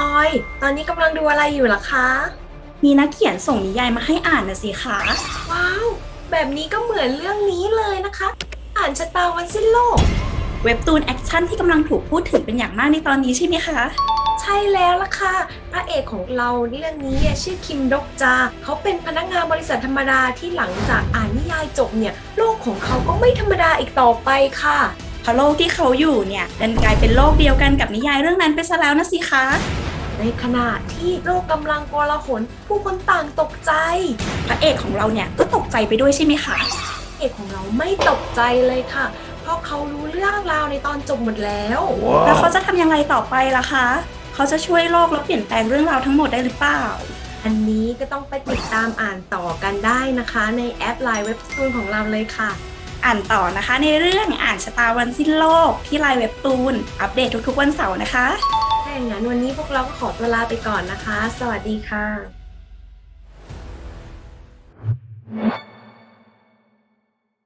ออย ตอนนี้กำลังดูอะไรอยู่ล่ะคะ มีนักเขียนส่งนิยายมาให้อ่านนะสิคะ ว้าว แบบนี้ก็เหมือนเรื่องนี้เลยนะคะ อ่านชะตาวันสิ้นโลก เว็บตูนแอคชั่นที่กำลังถูกพูดถึงเป็นอย่างมากในตอนนี้ใช่ไหมคะ ใช่แล้วล่ะค่ะ พระเอกของเราเรื่องนี้เนี่ยชื่อคิมดกจา เขาเป็นพนักงานบริษัทธรรมดาที่หลังจากอ่านนิยายจบเนี่ย โลกของเขาก็ไม่ธรรมดาอีกต่อไปค่ะ เพราะโลกที่เขาอยู่เนี่ยดันกลายเป็นโลกเดียวกันกับนิยายเรื่องนั้นไปซะแล้วนะสิคะ ในขณะที่โลกกำลังโกลาหลผู้คนต่างตกใจ พระเอกของเราเนี่ยก็ตกใจไปด้วยใช่ไหมคะเอกของเราไม่ตกใจเลยค่ะ เพราะเขารู้เรื่องราวในตอนจบหมดแล้ว แล้วเขาจะทำยังไงต่อไปล่ะคะ เขาจะช่วยโลกแล้วเปลี่ยนแปลงเรื่องราวทั้งหมดได้หรือเปล่า อันนี้ก็ต้องไปติดตามอ่านต่อกันได้นะคะ ในแอปไลน์เว็บตูนของเราเลยค่ะ อ่านต่อนะคะ ในเรื่องอ่านชะตาวันสิ้นโลกที่ไลน์เว็บตูน อัปเดตทุกๆวันเสาร์นะคะถ้าอย่างนั้นวันนี้พวก เราก็ขอตัวลาไปก่อนนะคะ สวัสดีค่ะ